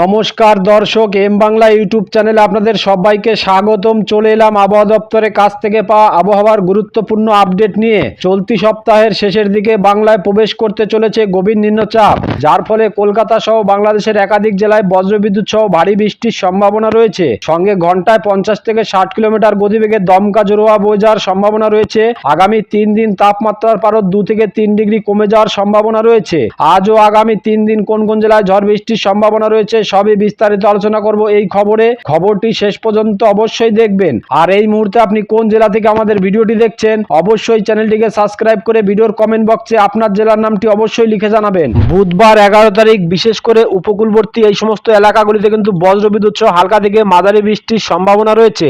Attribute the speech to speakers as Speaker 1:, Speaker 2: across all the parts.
Speaker 1: নমস্কার দর্শক, M Bangla YouTube চ্যানেলে আপনাদের সবাইকে স্বাগতম। চলে এলাম আবহাওয়া দপ্তরের কাছ থেকে পাওয়া আবহাওয়ার গুরুত্বপূর্ণ আপডেট নিয়ে। চলতি সপ্তাহের শেষের দিকে বাংলায় প্রবেশ করতে চলেছে গভীর নিম্নচাপ, যার ফলে কলকাতা সহ বাংলাদেশের একাধিক জেলায় বজ্রবিদ্যুৎ সহ ভারী বৃষ্টির সম্ভাবনা রয়েছে। সঙ্গে ঘন্টায় পঞ্চাশ থেকে ষাট কিলোমিটার গতিবেগে দমকা জোরোয়া বয়ে যাওয়ার সম্ভাবনা রয়েছে। আগামী তিন দিন তাপমাত্রার পারদ দু থেকে তিন ডিগ্রি কমে যাওয়ার সম্ভাবনা রয়েছে। আজও আগামী তিন দিন কোন কোন জেলায় ঝড় বৃষ্টির সম্ভাবনা রয়েছে সবই বিস্তারিত আলোচনা করব এই খবরে। খবরটি শেষ পর্যন্ত অবশ্যই দেখবেন। আর এই মুহূর্তে আপনি কোন জেলা থেকে আমাদের ভিডিওটি দেখছেন, অবশ্যই চ্যানেলটিকে সাবস্ক্রাইব করে ভিডিওর কমেন্ট বক্সে আপনার জেলার নামটি অবশ্যই লিখে জানাবেন। বুধবার এগারো তারিখ, বিশেষ করে উপকূলবর্তী এই সমস্ত এলাকাগুলিতে কিন্তু বজ্রবিদ্যুৎ সহ হালকা থেকে মাঝারি বৃষ্টির সম্ভাবনা রয়েছে।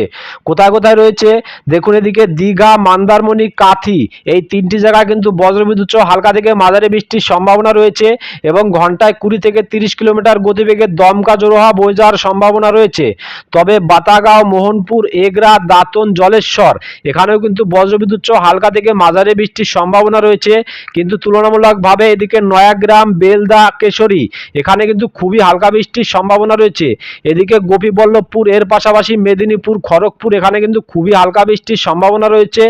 Speaker 1: কোথায় কোথায় রয়েছে? দেখুন এদিকে দীঘা, মন্দারমণি, কাথি, এই তিনটি জায়গায় কিন্তু বজ্রবিদ্যুৎ সহ হালকা থেকে মাঝারি বৃষ্টির সম্ভাবনা রয়েছে এবং ঘন্টায় কুড়ি থেকে তিরিশ কিলোমিটার গতিবেগে দমকা জোরোহা যাওয়ার সম্ভাবনা রয়েছে। তবে বাতাগাঁও, মোহনপুর, এগরা, দাঁতন, জলেশ্বর, এখানেও কিন্তু বজ্রবিদ্যুৎ সহ হালকা থেকে মাঝারি বৃষ্টির সম্ভাবনা রয়েছে। কিন্তু তুলনামূলকভাবে এদিকে নয়াগ্রাম, বেলদা, কেশরী, এখানে কিন্তু খুবই হালকা বৃষ্টির সম্ভাবনা রয়েছে। এদিকে গোপীবল্লভপুর, এর পাশাপাশি মেদিনীপুর, খড়গপুর, এখানে কিন্তু খুবই হালকা বৃষ্টির সম্ভাবনা রয়েছে।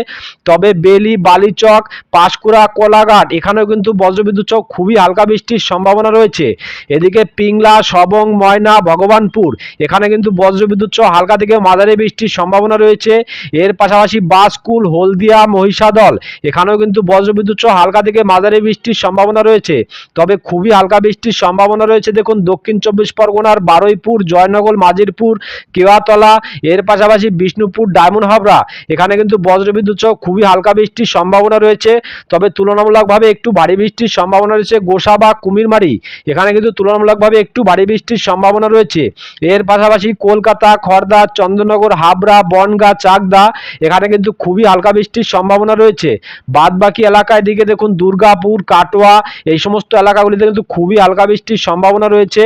Speaker 1: তবে বেলি, বালিচক, পাঁশকুড়া, কোলাঘাট, এখানেও কিন্তু বজ্রবিদ্যুৎ সহ খুবই হালকা বৃষ্টির সম্ভাবনা রয়েছে। এদিকে পিংলা সবং ময়না ভগবানপুর। এখানে কিন্তু বজ্রবিদ্যুৎ সহ হালকা থেকে মাঝারি বৃষ্টির সম্ভাবনা রয়েছে। এর পাশাপাশি বাসকুল, হলদিয়া, মহিষাদল, এখানেও কিন্তু বজ্রবিদ্যুৎ সহ হালকা থেকে মাঝারি বৃষ্টির সম্ভাবনা রয়েছে। তবে খুবই হালকা বৃষ্টির সম্ভাবনা রয়েছে। দেখুন, দক্ষিণ চব্বিশ পরগনার বারুইপুর, জয়নগর, মাজিরপুর, কেওয়াতলা, এর পাশাপাশি বিষ্ণুপুর, ডায়মন্ড হাবড়া। এখানে কিন্তু বজ্রবিদ্যুৎ সহ খুবই হালকা বৃষ্টির সম্ভাবনা রয়েছে। তবে তুলনামূলকভাবে একটু ভারী বৃষ্টির সম্ভাবনা রয়েছে গোসা বা কুমিরমারি। এখানে কিন্তু তুলনামূলকভাবে একটু ভারী বৃষ্টির সম্ভাবনা রয়েছে। এর পাশাপাশি কলকাতা খড়দা চন্দ্রনগর, হাবড়া, বনগা, চাকদা, এখানে কিন্তু খুবই হালকা বৃষ্টির সম্ভাবনা রয়েছে। বাদ বাকি এলাকায় দিকে দেখুন দুর্গাপুর, কাটোয়া, এই সমস্ত এলাকাগুলিতে কিন্তু খুবই হালকা বৃষ্টির সম্ভাবনা রয়েছে।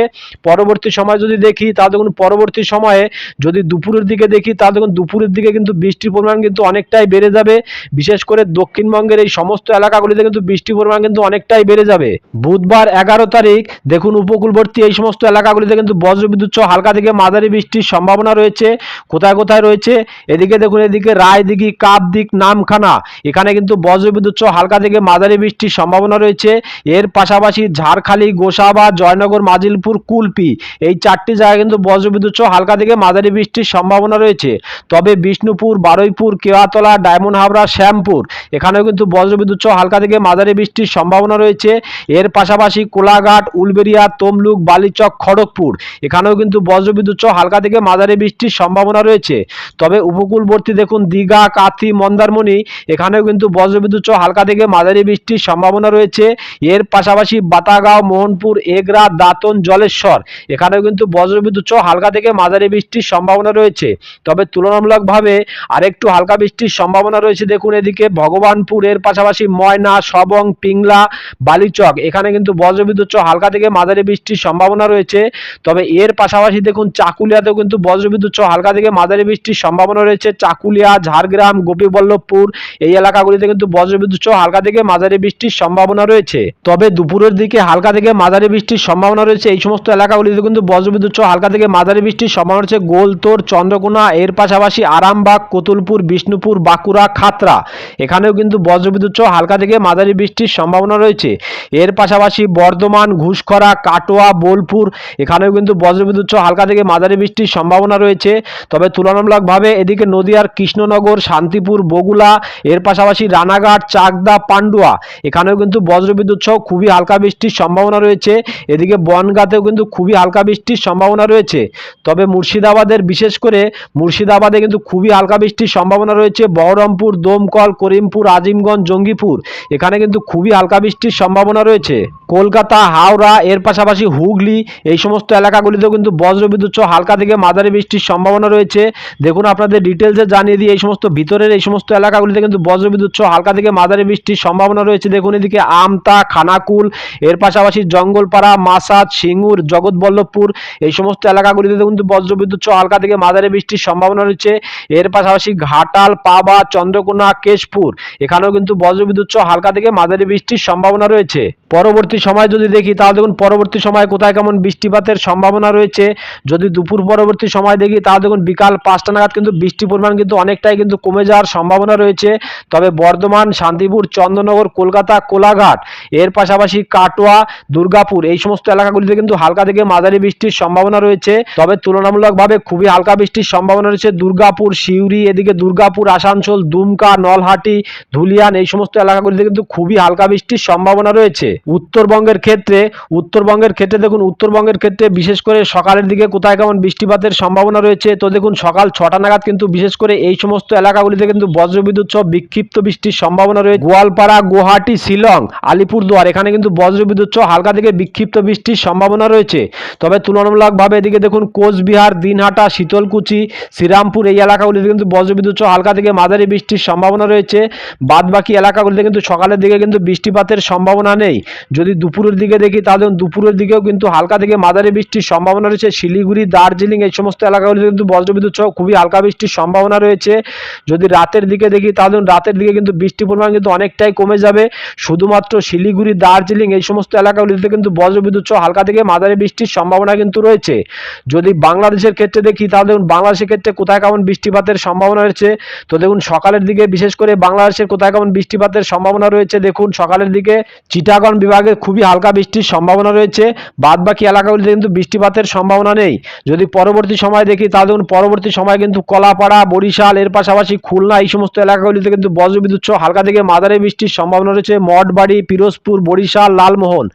Speaker 1: পরবর্তী সময় যদি দেখি, তাহলে দেখুন পরবর্তী সময়ে যদি দুপুরের দিকে দেখি, তাহলে দেখুন দুপুরের দিকে কিন্তু বৃষ্টির পরিমাণ কিন্তু অনেকটাই বেড়ে যাবে। বিশেষ করে দক্ষিণবঙ্গের এই সমস্ত এলাকাগুলিতে কিন্তু বৃষ্টির পরিমাণ কিন্তু অনেকটাই বেড়ে যাবে। বুধবার এগারো তারিখ, দেখুন উপকূলবর্তী এই সমস্ত এলাকাগুলিতে কিন্তু বজ্রবিদ্যুৎ সহ হালকা থেকে মাঝারি বৃষ্টির সম্ভাবনা রয়েছে। কোথায় কোথায় রয়েছে? এদিকে দেখুন, এদিকে রায়দিঘি কাপদিক নামখানা, এখানে কিন্তু বজ্রবিদ্যুৎ সহ হালকা থেকে মাঝারি বৃষ্টির সম্ভাবনা রয়েছে। এর পাশাপাশি ঝাড়খালি, গোসাবা, জয়নগর, মাজিলপুর, কুলপি, এই চারটি জায়গায় কিন্তু বজ্রবিদ্যুৎ সহ হালকা থেকে মাঝারি বৃষ্টির সম্ভাবনা রয়েছে। তবে বিষ্ণুপুর, বারুইপুর, কেওয়াতলা, ডায়মন্ড হাবড়া, শ্যামপুর, এখানেও কিন্তু বজ্রবিদ্যুৎ সহ হালকা থেকে মাঝারি বৃষ্টির সম্ভাবনা রয়েছে। এর পাশাপাশি কোলাঘাট উলবেরিয়া তমলুক, বালিচক খড়গপুর। এখানেও কিন্তু বজ্রবিদ্যুৎ সহ হালকা থেকে মাঝারি বৃষ্টির সম্ভাবনা রয়েছে। তবে উপকূলবর্তী দেখুন, দীঘা, কাথি, মন্দারমণি, এখানেও কিন্তু বজ্রবিদ্যুৎ সহ হালকা থেকে মাঝারি বৃষ্টির সম্ভাবনা রয়েছে। এর পাশাপাশি বাতাগাঁও, মোহনপুর, এগরা, দাঁতন, জলেশ্বর, এখানেও কিন্তু বজ্রবিদ্যুৎ সহ হালকা থেকে মাঝারি বৃষ্টির সম্ভাবনা রয়েছে। তবে তুলনামূলকভাবে আরেকটু হালকা বৃষ্টির সম্ভাবনা রয়েছে দেখুন এদিকে, ভগবানপুর, এর পাশাপাশি ময়না, সবং, পিংলা, বালিচক, এখানে কিন্তু বজ্রবিদ্যুৎ সহ হালকা থেকে মাঝারি বৃষ্টির সম্ভাবনা রয়েছে। তবে এর পাশাপাশি দেখুন চাকুলিয়াতেও কিন্তু বজ্রবিদ্যুৎ সহ হালকা থেকে মাঝারি বৃষ্টির সম্ভাবনা রয়েছে। চাকুলিয়া, ঝাড়গ্রাম, গোপীবল্লভপুর এই এলাকাগুলিতে কিন্তু বজ্রবিদ্যুৎ সহ হালকা থেকে মাঝারি বৃষ্টির সম্ভাবনা রয়েছে। তবে দুপুরের দিকে হালকা থেকে মাঝারি বৃষ্টির সম্ভাবনা রয়েছে। এই সমস্ত এলাকাগুলিতে কিন্তু বজ্রবিদ্যুৎ সহ হালকা থেকে মাঝারি বৃষ্টির সম্ভাবনা রয়েছে। গোলতোর, চন্দ্রকোনা, এর পাশাপাশি আরামবাগ, কতুলপুর, বিষ্ণুপুর, বাঁকুড়া খাতরা এখানেও কিন্তু বজ্রবিদ্যুৎ সহ হালকা থেকে মাঝারি বৃষ্টির সম্ভাবনা রয়েছে। এর পাশাপাশি বর্ধমান, ঘুষখরা, কাটোয়া, বোলপুর এখানেও কিন্তু বজ্রবিদ্যুৎ সহ হালকা থেকে মাঝারি বৃষ্টির সম্ভাবনা রয়েছে। তবে তুলনামূলকভাবে এদিকে নদীয়ার কৃষ্ণনগর, শান্তিপুর বগুলা এর পাশাপাশি রানাঘাট, চাকদা, পান্ডুয়া, এখানেও কিন্তু বজ্রবিদ্যুৎ সহ খুবই হালকা বৃষ্টির সম্ভাবনা রয়েছে। এদিকে বনগাঁতেও কিন্তু খুবই হালকা বৃষ্টির সম্ভাবনা রয়েছে। তবে মুর্শিদাবাদের, বিশেষ করে মুর্শিদাবাদে কিন্তু খুবই হালকা বৃষ্টির সম্ভাবনা রয়েছে। বহরমপুর, দমকল, করিমপুর, আজিমগঞ্জ, জঙ্গিপুর, এখানে কিন্তু খুবই হালকা বৃষ্টির সম্ভাবনা রয়েছে। কলকাতা, হাওড়া, এর পাশাপাশি হুগলি, এই সমস্ত এলাকাগুলিতেও কিন্তু বজ্রবিদ্যুৎ সহ হালকা থেকে মাঝারি বৃষ্টির সম্ভাবনা রয়েছে। দেখুন, আপনাদের ডিটেলসে জানিয়ে দিই এই সমস্ত ভিতরের এই সমস্ত এলাকাগুলিতে কিন্তু বজ্রবিদ্যুৎ সহ হালকা থেকে মাঝারি বৃষ্টির সম্ভাবনা রয়েছে। দেখুন, এদিকে আমতা, খানাকুল, এর পাশাপাশি জঙ্গলপাড়া, মাসাদ, সিঙ্গুর, জগৎবল্লভপুর, এই সমস্ত এলাকাগুলিতে কিন্তু বজ্রবিদ্যুৎ সহ হালকা থেকে মাঝারি বৃষ্টির সম্ভাবনা রয়েছে। এর পাশাপাশি ঘাটাল, পাবা, চন্দ্রকোনা, কেশপুর, এখানেও কিন্তু বজ্রবিদ্যুৎ সহ হালকা থেকে মাঝারি বৃষ্টির সম্ভাবনা রয়েছে। পরবর্তী সময় যদি দেখি, তাহলে দেখুন, পরবর্তী সময় কোথায় কেমন বৃষ্টি বৃষ্টিপাতের সম্ভাবনা রয়েছে। যদি দুপুর পরবর্তী সময় দেখি, তাহলে দেখুন বিকাল পাঁচটা নাগাদ কিন্তু বৃষ্টির পরিমাণ কিন্তু অনেকটাই কিন্তু কমে যাওয়ার সম্ভাবনা রয়েছে। তবে বর্ধমান, শান্তিপুর চন্দননগর কলকাতা, কোলাঘাট, এর পাশাপাশি কাটোয়া, দুর্গাপুর এই সমস্ত এলাকাগুলিতে কিন্তু হালকা থেকে মাঝারি বৃষ্টির সম্ভাবনা রয়েছে। তবে তুলনামূলকভাবে খুবই হালকা বৃষ্টির সম্ভাবনা রয়েছে দুর্গাপুর, সিউড়ি, এদিকে দুর্গাপুর, আসানসোল, দুমকা, নলহাটি, ধুলিয়ান এই সমস্ত এলাকাগুলিতে কিন্তু খুবই হালকা বৃষ্টির সম্ভাবনা রয়েছে। উত্তরবঙ্গের ক্ষেত্রে উত্তরবঙ্গের ক্ষেত্রে দেখুন, উত্তরবঙ্গের ক্ষেত্রে বিশেষ করে সকালের দিকে কোথায় কেমন বৃষ্টিপাতের সম্ভাবনা রয়েছে, তো দেখুন সকাল ছটা নাগাদ কিন্তু বিশেষ করে এই সমস্ত এলাকাগুলিতে কিন্তু বজ্রবিদ্যুৎ সহ বিক্ষিপ্ত বৃষ্টির সম্ভাবনা রয়েছে। গোয়ালপাড়া, গুয়াহাটি, শিলং, আলিপুরদুয়ার, এখানে কিন্তু বজ্রবিদ্যুৎ সহ হালকা থেকে বিক্ষিপ্ত বৃষ্টির সম্ভাবনা রয়েছে। তবে তুলনামূলকভাবে এদিকে দেখুন কোচবিহার, দিনহাটা, শীতলকুচি, শ্রীরামপুর এই এলাকাগুলিতে কিন্তু বজ্রবিদ্যুৎ সহ হালকা থেকে মাঝারি বৃষ্টির সম্ভাবনা রয়েছে। বাদবাকি এলাকাগুলিতে কিন্তু সকালের দিকে কিন্তু বৃষ্টিপাতের সম্ভাবনা নেই। যদি দুপুরের দিকে দেখি তাহলে দুপুরের দিকেও কিন্তু হালকা থেকে মাঝারি বৃষ্টির সম্ভাবনা রয়েছে। শিলিগুড়ি, দার্জিলিং এই সমস্ত এলাকাগুলিতে কিন্তু বজ্রবিদ্যুৎ সহ খুবই হালকা বৃষ্টির সম্ভাবনা রয়েছে। যদি রাতের দিকে দেখি তাহলে রাতের দিকে কিন্তু বৃষ্টির পরিমাণ কিন্তু অনেকটাই কমে যাবে। শুধুমাত্র শিলিগুড়ি, দার্জিলিং এই সমস্ত এলাকাগুলিতে কিন্তু বজ্রবিদ্যুৎ সহ হালকা থেকে মাঝারি বৃষ্টির সম্ভাবনা কিন্তু রয়েছে। যদি বাংলাদেশের ক্ষেত্রে দেখি তাহলে দেখুন বাংলাদেশের ক্ষেত্রে কোথায় কেমন বৃষ্টিপাতের সম্ভাবনা রয়েছে? তো দেখুন সকালের দিকে বিশেষ করে বাংলাদেশের কোথায় কেমন বৃষ্টিপাতের সম্ভাবনা রয়েছে? দেখুন সকালের দিকে চিটাগন বিভাগে খুবই হালকা বৃষ্টির সম্ভাবনা রয়েছে। বাদ বাকি এলাকাগুলিতে কিন্তু বৃষ্টিপাতের সম্ভাবনা নেই। যদি পরবর্তী সময় দেখি, তাহলে দেখুন পরবর্তী সময় কিন্তু কলাপাড়া, বরিশাল, এর পাশাপাশি খুলনা এই সমস্ত এলাকাগুলিতে কিন্তু বজ্রবিদ্যুৎ সহ হালকা থেকে মাঝারি বৃষ্টির সম্ভাবনা রয়েছে। মঠবাড়ি, পিরোজপুর, বরিশাল, লালমোহন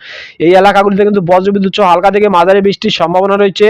Speaker 1: এই এলাকাগুলিতে কিন্তু বজ্রবিদ্যুৎ সহ হালকা থেকে মাঝারি বৃষ্টির সম্ভাবনা রয়েছে।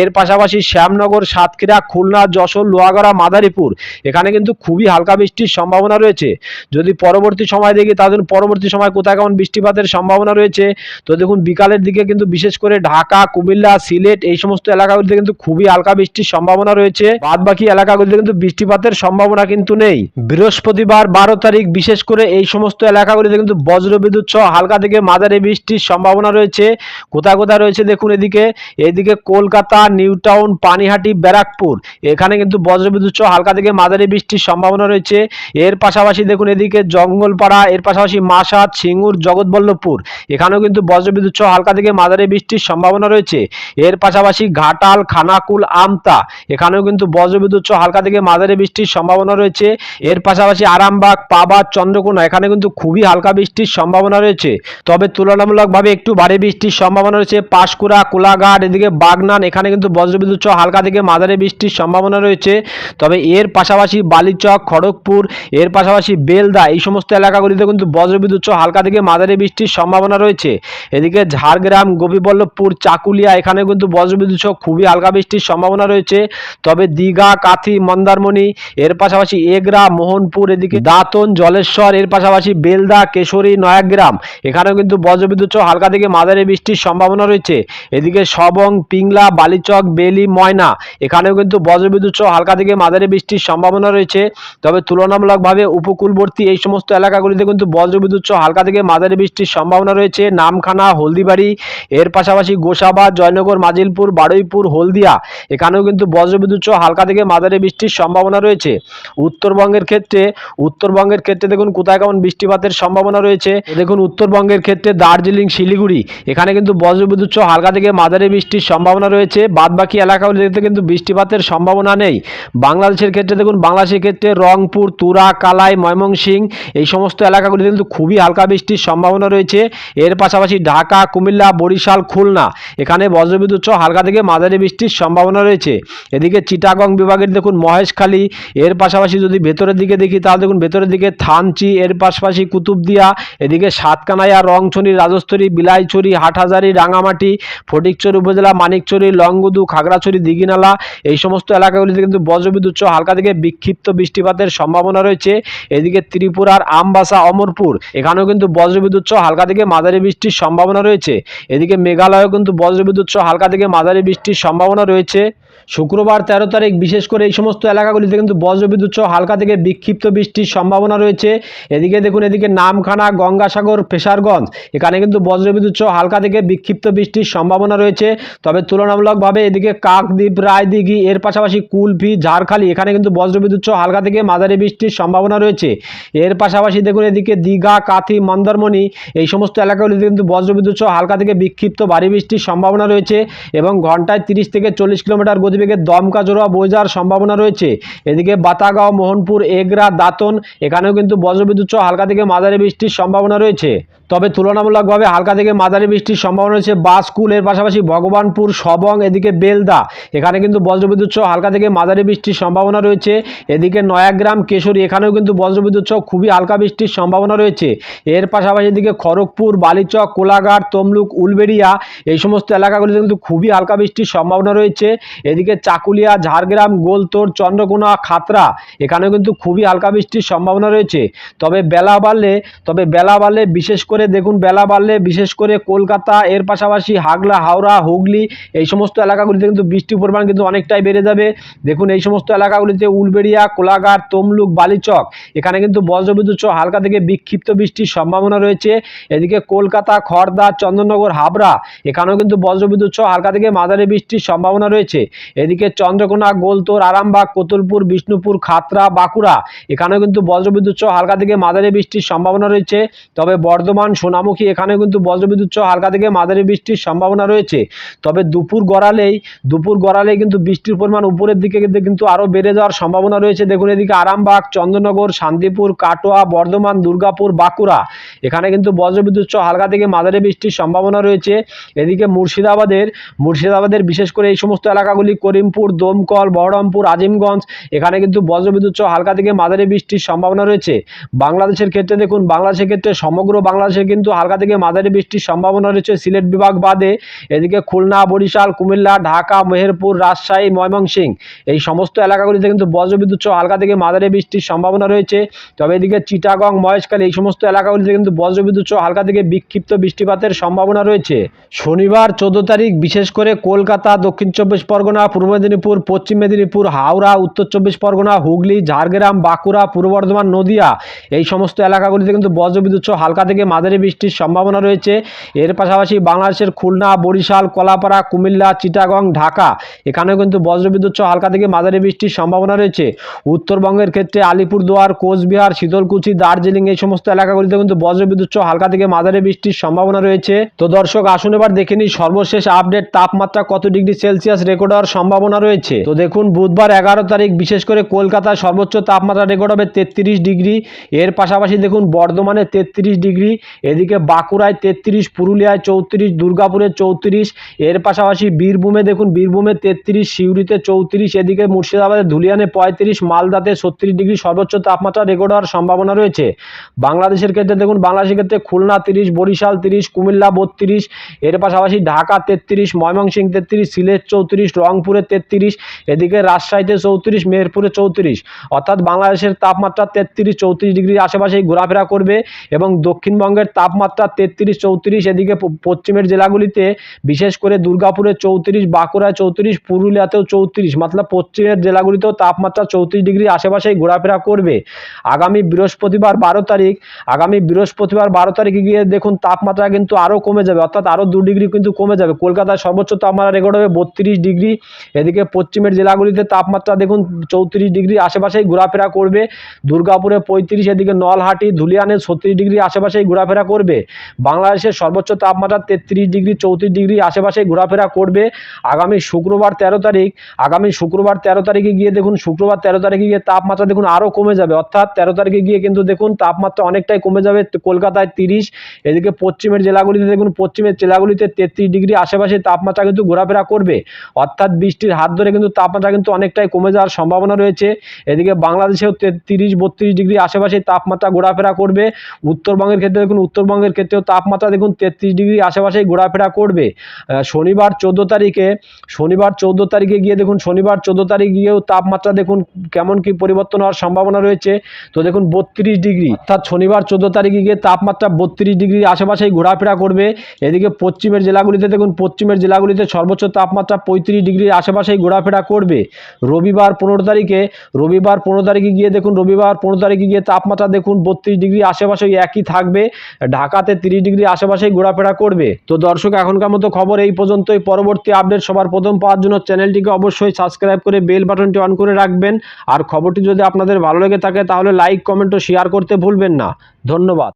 Speaker 1: এর পাশাপাশি শ্যামনগর, সাতক্ষীরা, খুলনা, যশোর, লোহাগড়া, মাদারীপুর এখানে কিন্তু খুবই হালকা বৃষ্টির সম্ভাবনা রয়েছে। যদি পরবর্তী সময় দেখি, তাহলে পরবর্তী সময় কোথায় কেমন বৃষ্টিপাতের সম্ভাবনা রয়েছে। তো দেখুন বিকালের দিকে কিন্তু বিশেষ করে ঢাকা কুমিল্লা, সিলেট এই সমস্ত এলাকাগুলিতে কিন্তু খুবই হালকা বৃষ্টির সম্ভাবনা রয়েছে। বাদ বাকি এলাকাগুলিতে কিন্তু বৃষ্টিপাতের সম্ভাবনা কিন্তু নেই। বৃহস্পতিবার বারো তারিখ, বিশেষ করে এই সমস্ত এলাকাগুলিতে কিন্তু বজ্রবিদ্যুৎ সহ হালকা থেকে মাঝারি বৃষ্টির সম্ভাবনা রয়েছে। কোথায় কোথায় রয়েছে দেখুন এদিকে। এদিকে কলকাতা নিউ টাউন পানিহাটি, ব্যারাকপুর, এখানে কিন্তু বজ্রবিদ্যুৎ সহ হালকা থেকে মাঝারি বৃষ্টির সম্ভাবনা রয়েছে। এর পাশাপাশি দেখুন এদিকে জঙ্গলপাড়া, এর পাশাপাশি মাসাদ সিঙ্গুর, জগৎবল্লভপুর, এখানেও কিন্তু বজ্রবিদ্যুৎ সহ হালকা থেকে মাঝারি বৃষ্টির সম্ভাবনা রয়েছে। এর পাশাপাশি ঘাটাল, খানাকুল, আমতা, এখানেও কিন্তু বজ্রবিদ্যুৎ হালকা থেকে মাঝারি বৃষ্টির সম্ভাবনা রয়েছে। এর পাশাপাশি আরামবাগ, পাবা, চন্দ্রকোনা, এখানে কিন্তু খুবই হালকা বৃষ্টির সম্ভাবনা রয়েছে। তবে তুলনামূলকভাবে একটু ভারী বৃষ্টির সম্ভাবনা রয়েছে। পাঁশকুড়া, কোলাঘাট, এদিকে বাগনান, এখানে কিন্তু বজ্রবিদ্যুৎ হালকা থেকে মাঝারি বৃষ্টির সম্ভাবনা রয়েছে। তবে এর পাশাপাশি বালিচক, খড়গপুর, এর পাশাপাশি বেলদা, এই সমস্ত এলাকাগুলিতে কিন্তু বজ্রবিদ্যুৎ হালকা থেকে মাঝারি বৃষ্টির সম্ভাবনা রয়েছে। এদিকে ঝাড়গ্রাম, গোপীবল্লভপুর চাকুলিয়া এখানে কিন্তু বজ্রবিদ্যুৎ সহ খুবই হালকা বৃষ্টির সম্ভাবনা রয়েছে। তবে দীঘা, কাথি, মন্দারমণি, এর পাশাপাশি এগরা, মোহনপুর, এদিকে দাঁতন, জলেশ্বর, এর পাশাপাশি বেলদা, কেশরী, নয়াগ্রাম, এখানেও কিন্তু বজ্রবিদ্যুৎ সহ হালকা থেকে মাঝারি বৃষ্টির সম্ভাবনা রয়েছে। এদিকে সবং, পিংলা, বালিচক, বেলি, ময়না, এখানেও কিন্তু বজ্রবিদ্যুৎ সহ হালকা থেকে মাঝারি বৃষ্টির সম্ভাবনা রয়েছে। তবে তুলনামূলকভাবে উপকূলবর্তী এই সমস্ত এলাকাগুলিতে কিন্তু বজ্রবিদ্যুৎ সহ হালকা থেকে মাঝারি বৃষ্টির সম্ভাবনা রয়েছে। নামখানা, হলদিবাড়ি, এর পাশাপাশি গোসাবাদ জয়নগর, মাজিলপুর, বারুইপুর, হলদিয়া। এখানেও কিন্তু বজ্রবিদ্যুৎ সহ হালকা থেকে মাঝারি বৃষ্টির সম্ভাবনা রয়েছে। উত্তরবঙ্গের ক্ষেত্রে উত্তরবঙ্গের ক্ষেত্রে দেখুন কোথায় কেমন বৃষ্টিপাতের সম্ভাবনা রয়েছে। দেখুন উত্তরবঙ্গের ক্ষেত্রে দার্জিলিং, শিলিগুড়ি। এখানে কিন্তু বজ্রবিদ্যুৎ সহ হালকা থেকে মাঝারি বৃষ্টির সম্ভাবনা রয়েছে। বাদ বাকি এলাকাগুলিতে কিন্তু বৃষ্টিপাতের সম্ভাবনা নেই। বাংলাদেশের ক্ষেত্রে দেখুন, বাংলাদেশের ক্ষেত্রে রংপুর, তুরা, কালাই, ময়মনসিং এই সমস্ত এলাকাগুলিতে কিন্তু খুবই হালকা বৃষ্টির সম্ভাবনা রয়েছে। এর পাশাপাশি ঢাকা, কুমিল্লা, বরিশাল, খুলনা। এখানে বজ্রবিদ্যুৎ সহ হালকা থেকে মাঝারি বৃষ্টির সম্ভাবনা রয়েছে। এদিকে চিটাগং বিভাগের দেখুন মহেশখালী, এর পাশাপাশি যদি ভেতরের দিকে দেখি, তাহলে দেখুন ভেতরের দিকে থানচি, এর পাশাপাশি কুতুবদিয়া, এদিকে সাতকানাইয়া, রংছড়ি রাজস্থলী বিলাইছড়ি, হাটহাজারি, রাঙামাটি ফটিকচর উপজেলা মানিকচুরি লংগুদু, খাগড়াছড়ি, দিঘিনালা, এই সমস্ত এলাকাগুলিতে কিন্তু বজ্রবিদ্যুৎ সহ হালকা থেকে বিক্ষিপ্ত বৃষ্টিপাতের সম্ভাবনা রয়েছে। এদিকে ত্রিপুরার আমবাসা, অমরপুর, এখানেও কিন্তু বজ্রবিদ্যুৎ সহ হালকা থেকে মাঝারি বৃষ্টির সম্ভাবনা রয়েছে। এদিকে মেঘালয়েও কিন্তু বজ্রবিদ্যুৎ সহ হালকা থেকে মাঝারি বৃষ্টির সম্ভাবনা রয়েছে। শুক্রবার তেরো তারিখ, বিশেষ করে এই সমস্ত এলাকাগুলিতে কিন্তু বজ্রবিদ্যুৎ সহ হালকা থেকে বিক্ষিপ্ত বৃষ্টির সম্ভাবনা রয়েছে। এদিকে দেখুন, এদিকে নামখানা, গঙ্গাসাগর, ফেসারগঞ্জ, এখানে কিন্তু বজ্রবিদ্যুৎ সহ হালকা থেকে বিক্ষিপ্ত বৃষ্টির সম্ভাবনা রয়েছে। তবে তুলনামূলকভাবে এদিকে কাকদ্বীপ, রায়দিঘি, এর পাশাপাশি কুলফি, ঝাড়খালি, এখানে কিন্তু বজ্রবিদ্যুৎ সহ হালকা থেকে মাঝারি বৃষ্টির সম্ভাবনা রয়েছে। এর পাশাপাশি দেখুন, এদিকে দীঘা, কাথি, মন্দারমণি, এই সমস্ত এলাকাগুলিতে কিন্তু বজ্রবিদ্যুৎ সহ হালকা থেকে বিক্ষিপ্ত ভারী বৃষ্টির সম্ভাবনা রয়েছে এবং ঘন্টায় তিরিশ থেকে চল্লিশ কিলোমিটার গতিবেগে দমকা জোড়া বয়ে যাওয়ার সম্ভাবনা রয়েছে। এদিকে বাতাগাঁও, মোহনপুর, এগরা, দাতন, এখানেও কিন্তু বজ্রবিদ্যুৎ সহ হালকা থেকে মাঝারি বৃষ্টির সম্ভাবনা রয়েছে। তবে তুলনামূলকভাবে হালকা থেকে মাঝারি বৃষ্টির সম্ভাবনা রয়েছে বাসকুল এর পাশাপাশি ভগবানপুর, সবং, এদিকে বেলদা। এখানে কিন্তু বজ্রবিদ্যুৎ সহ হালকা থেকে মাঝারি বৃষ্টির সম্ভাবনা রয়েছে। এদিকে নয়াগ্রাম, কেশরী, এখানেও কিন্তু বজ্রবিদ্যুৎ সহ খুবই হালকা বৃষ্টির সম্ভাবনা রয়েছে। এর পাশাপাশি এদিকে খড়গপুর, বালিচক, কোলাঘাট, তমলুক, উলবেড়িয়া, এই সমস্ত এলাকাগুলিতে কিন্তু খুবই হালকা বৃষ্টির সম্ভাবনা রয়েছে। এদিকে চাকুলিয়া, ঝাড়গ্রাম গোলতোড় চন্দ্রকোনা খাতরা এখানেও কিন্তু খুবই হালকা বৃষ্টির সম্ভাবনা রয়েছে। তবে বেলা বাড়লে, তবে বেলা বাড়লে বিশেষ করে দেখুন, বেলা বাড়লে বিশেষ করে কলকাতা, এর পাশাপাশি হাগলা, হাওড়া, হুগলি, এই সমস্ত এলাকাগুলিতে কিন্তু বৃষ্টির পরিমাণ কিন্তু অনেকটাই বেড়ে যাবে। দেখুন, এই সমস্ত এলাকাগুলিতে উলবেড়িয়া, কোলাঘাট, তমলুক, বালিচক, এখানে কিন্তু বজ্রবিদ্যুৎ সহ হালকা থেকে বিক্ষিপ্ত বৃষ্টির সম্ভাবনা রয়েছে। এদিকে কলকাতা খড়দা চন্দননগর, হাবড়া, এখানেও কিন্তু বজ্রবিদ্যুৎ সহ হালকা থেকে মাঝারি বৃষ্টির সম্ভাবনা রয়েছে। এদিকে চন্দ্রকোনা, গোলতোর, আরামবাগ, কোতুলপুর, বিষ্ণুপুর খাতরা বাঁকুড়া, এখানেও কিন্তু বজ্রবিদ্যুৎ সহ হালকা থেকে মাঝারি বৃষ্টির সম্ভাবনা রয়েছে। তবে বর্ধমান সোনামুখী, এখানে কিন্তু বজ্রবিদ্যুৎ সহ হালকা থেকে মাঝারি বৃষ্টির সম্ভাবনা রয়েছে। তবে দুপুর গড়ালেই দুপুর গড়ালেই কিন্তু বৃষ্টির পরিমাণ উপরের দিকে কিন্তু- কিন্তু আরও বেড়ে যাওয়ার সম্ভাবনা রয়েছে। দেখুন, এদিকে আরামবাগ, চন্দ্রনগর, শান্তিপুর, কাটোয়া, বর্ধমান, দুর্গাপুর, বাঁকুড়া, এখানে কিন্তু বজ্রবিদ্যুৎ সহ হালকা থেকে মাঝারি বৃষ্টির সম্ভাবনা রয়েছে। এদিকে মুর্শিদাবাদের মুর্শিদাবাদের বিশেষ করে এই সমস্ত এলাকাগুলি, করিমপুর, দমকল, বহরমপুর, আজিমগঞ্জ, এখানে কিন্তু বজ্রবিদ্যুৎ সহ হালকা থেকে মাঝারি বৃষ্টির সম্ভাবনা রয়েছে। বাংলাদেশের ক্ষেত্রে দেখুন, বাংলাদেশের ক্ষেত্রে সমগ্র বাংলাদেশে কিন্তু হালকা থেকে মাঝারি বৃষ্টির সম্ভাবনা রয়েছে। সিলেট বিভাগ বাদে এদিকে খুলনা, বরিশাল, কুমিল্লা, ঢাকা, মেহেরপুর, রাজশাহী, ময়মনসিংহ এই সমস্ত এলাকাগুলিতে কিন্তু বজ্রবিদ্যুৎ সহ হালকা থেকে মাঝারি বৃষ্টির সম্ভাবনা রয়েছে। তবে এদিকে চিটাগং, মহেশখালী এই সমস্ত এলাকাগুলিতে কিন্তু বজ্রবিদ্যুৎ সহ হালকা থেকে বিক্ষিপ্ত বৃষ্টিপাতের সম্ভাবনা রয়েছে। শনিবার চোদ্দ তারিখ, বিশেষ করে কলকাতা, দক্ষিণ চব্বিশ পরগনা, পূর্ব মেদিনীপুর, পশ্চিম মেদিনীপুর, হাওড়া, উত্তর চব্বিশ পরগনা, হুগলি, ঝাড়গ্রাম, বাঁকুড়া, পূর্ব বর্ধমান, নদিয়া এই সমস্ত এলাকাগুলিতে কিন্তু বজ্রবিদ্যুৎ সহ হালকা থেকে মাঝারি বৃষ্টির সম্ভাবনা রয়েছে। এর পাশাপাশি বাংলাদেশের খুলনা, বরিশাল, কলাপাড়া, কুমিল্লা, চিটাগং, ঢাকা, এখানেও কিন্তু বজ্রবিদ্যুৎ সহ হালকা থেকে মাঝারি বৃষ্টির সম্ভাবনা রয়েছে। উত্তরবঙ্গের ক্ষেত্রে আলিপুরদুয়ার, কোচবিহার, শীতলকুচি, দার্জিলিং এই সমস্ত এলাকাগুলিতে কিন্তু বজ্রবিদ্যুৎ সহ হালকা থেকে মাঝারি বৃষ্টির সম্ভাবনা রয়েছে। তো দর্শক, আসুন এবার দেখে নিই সর্বশেষ আপডেট। তাপমাত্রা কত ডিগ্রি সেলসিয়াস রেকর্ড হওয়ার সম্ভাবনা রয়েছে? তো দেখুন, বুধবার এগারো তারিখ, বিশেষ করে কলকাতায় সর্বোচ্চ তাপমাত্রা রেকর্ড হবে তেত্রিশ ডিগ্রি। এর পাশাপাশি দেখুন, বর্ধমানে তেত্রিশ ডিগ্রি। এদিকে বাঁকুড়ায় তেত্রিশ, পুরুলিয়ায় চৌত্রিশ, দুর্গাপুরে চৌত্রিশ, এর পাশাপাশি বীরভূমে দেখুন, বীরভূমে তেত্রিশ, সিউড়িতে চৌত্রিশ, এদিকে মুর্শিদাবাদে ধুলিয়ানে পঁয়ত্রিশ, মালদাতে ছত্রিশ ডিগ্রি সর্বোচ্চ তাপমাত্রা রেকর্ড হওয়ার সম্ভাবনা রয়েছে। বাংলাদেশের ক্ষেত্রে দেখুন, বাংলাদেশের ক্ষেত্রে খুলনা তিরিশ, বরিশাল তিরিশ, কুমিল্লা বত্রিশ, এর পাশাপাশি ঢাকা তেত্রিশ, ময়মনসিংহ তেত্রিশ, সিলেট চৌত্রিশ, রংপুরে তেত্রিশ, এদিকে রাজশাহীতে চৌত্রিশ, মেহেরপুরে চৌত্রিশ। অর্থাৎ বাংলাদেশের তাপমাত্রা তেত্রিশ, চৌত্রিশ ডিগ্রির আশেপাশেই ঘোরাফেরা করবে এবং দক্ষিণবঙ্গের তাপমাত্রা তেত্রিশ, চৌত্রিশ, এদিকে পশ্চিমের জেলাগুলিতে বিশেষ করে দুর্গাপুরে চৌত্রিশ, বাঁকুড়ায় চৌত্রিশ, পুরুলিয়াতেও চৌত্রিশ, মতলব পশ্চিমের জেলাগুলিতেও তাপমাত্রা চৌত্রিশ ডিগ্রি আশেপাশেই ঘোরাফেরা করবে। আগামী বৃহস্পতিবার বারো তারিখ, আগামী বৃহস্পতিবার বারো তারিখে গিয়ে দেখুন তাপমাত্রা কিন্তু আরও কমে যাবে, অর্থাৎ আরও দু ডিগ্রি কিন্তু কমে যাবে। কলকাতায় সর্বোচ্চ তাপমাত্রা রেকর্ড হবে বত্রিশ ডিগ্রি, এদিকে পশ্চিমের জেলাগুলিতে তাপমাত্রা দেখুন চৌত্রিশ ডিগ্রি আশেপাশেই ঘোরাফেরা করবে। দুর্গাপুরে পঁয়ত্রিশ, এদিকে নলহাটি, ধুলিয়ানে ছত্রিশ ডিগ্রি আশেপাশেই ঘোরাফেরা করবে। বাংলাদেশের সর্বোচ্চ তাপমাত্রা তেত্রিশ ডিগ্রি, চৌত্রিশ ডিগ্রি আশেপাশে ঘোরাফেরা করবে। আগামী শুক্রবার তেরো তারিখ, আগামী শুক্রবার তেরো তারিখে গিয়ে দেখুন, শুক্রবার তেরো তারিখে গিয়ে তাপমাত্রা দেখুন আরও কমে যাবে। অর্থাৎ তেরো তারিখে গিয়ে কিন্তু দেখুন তাপমাত্রা অনেকটাই কমে যাবে। কলকাতায় তিরিশ, এদিকে পশ্চিমের জেলাগুলিতে দেখুন, পশ্চিমের জেলাগুলিতে তেত্রিশ ডিগ্রি আশেপাশে তাপমাত্রা কিন্তু ঘোরাফেরা করবে। অর্থাৎ বৃষ্টির হাত ধরে কিন্তু তাপমাত্রা কিন্তু অনেকটাই কমে যাওয়ার সম্ভাবনা রয়েছে। এদিকে বাংলাদেশেও তিরিশ বত্রিশ ডিগ্রি আশেপাশে তাপমাত্রা ঘোরাফেরা করবে। উত্তরবঙ্গের ক্ষেত্রে দেখুন উত্তরবঙ্গের ক্ষেত্রেও তাপমাত্রা দেখুন তেত্রিশ ডিগ্রি আশেপাশেই ঘোরাফেরা করবে। শনিবার চোদ্দ তারিখে, শনিবার চৌদ্দ তারিখে গিয়ে দেখুন, শনিবার চৌদ্দ তারিখ গিয়েও তাপমাত্রা দেখুন কেমন কি পরিবর্তন হওয়ার সম্ভাবনা রয়েছে। তো দেখুন, বত্রিশ ডিগ্রি, অর্থাৎ শনিবার চৌদ্দ তারিখে গিয়ে তাপমাত্রা বত্রিশ ডিগ্রি আশেপাশেই ঘোরাফেরা করবে। এদিকে পশ্চিমের জেলাগুলিতে দেখুন, পশ্চিমের জেলাগুলিতে সর্বোচ্চ তাপমাত্রা পঁয়ত্রিশ ডিগ্রির আশেপাশেই ঘোরাফেরা করবে। রবিবার পনেরো তারিখে, রবিবার পনেরো তারিখে গিয়ে দেখুন, রবিবার পনেরো তারিখে গিয়ে তাপমাত্রা দেখুন বত্রিশ ডিগ্রি আশেপাশেই একই থাকবে। ঢাকাতে তিরিশ ডিগ্রি আশেপাশেই ঘোরাফেরা করবে। তো দর্শক, এখনকার মতো খবর এই পর্যন্তই। পরবর্তী আপডেট সবার প্রথম পাওয়ার জন্য চ্যানেলটিকে অবশ্যই সাবস্ক্রাইব করে বেল বাটনটি অন করে রাখবেন। আর খবরটি যদি আপনাদের ভালো লেগে থাকে, তাহলে লাইক কমেন্ট ও শেয়ার করতে ভুলবেন না। ধন্যবাদ।